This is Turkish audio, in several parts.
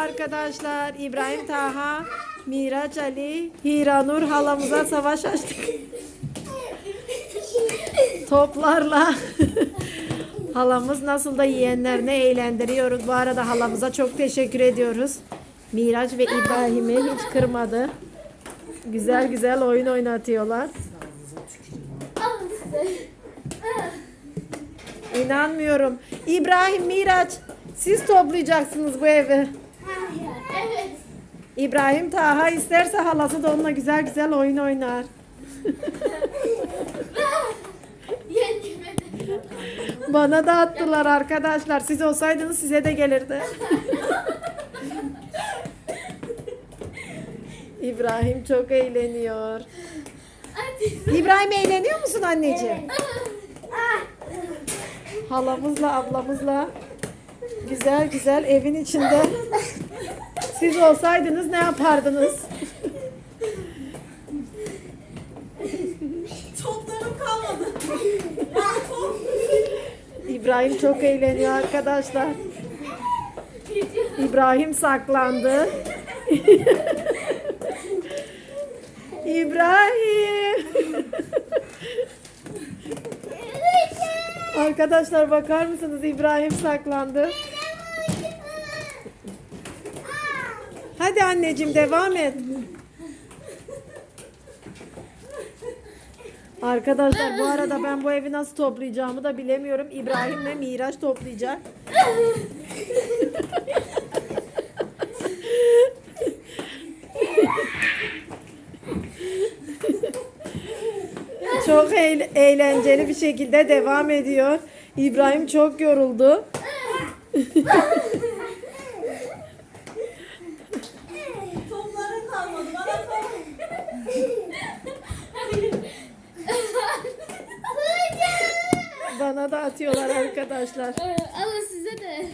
arkadaşlar. İbrahim Taha, Miraç Ali, Hiranur halamıza savaş açtık. Toplarla. Halamız nasıl da yeğenlerini eğlendiriyoruz. Bu arada halamıza çok teşekkür ediyoruz. Miraç ve İbrahim'i hiç kırmadı. Güzel güzel oyun oynatıyorlar. İnanmıyorum. İbrahim, Miraç siz toplayacaksınız bu evi. İbrahim Taha isterse halası da onunla güzel güzel oyun oynar. Bana da attılar arkadaşlar. Siz olsaydınız size de gelirdi. İbrahim çok eğleniyor. İbrahim eğleniyor musun anneciğim? Halamızla ablamızla güzel güzel evin içinde. Siz olsaydınız ne yapardınız? Toplarım kalmadı. Top. İbrahim çok eğleniyor arkadaşlar. İbrahim saklandı. İbrahim. Arkadaşlar bakar mısınız İbrahim saklandı. Hadi anneciğim devam et. Arkadaşlar bu arada ben bu evi nasıl toplayacağımı da bilemiyorum. İbrahim ve Miraç toplayacak. Çok eğl- eğlenceli bir şekilde devam ediyor. İbrahim çok yoruldu. Toplarım kalmadı. Bana top. Bana da atıyorlar arkadaşlar. Alın size de.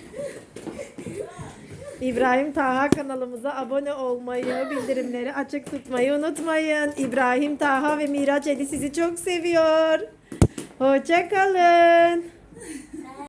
İbrahim Taha kanalımıza abone olmayı, bildirimleri açık tutmayı unutmayın. İbrahim Taha ve Miraç Eli sizi çok seviyor. Hoşça kalın.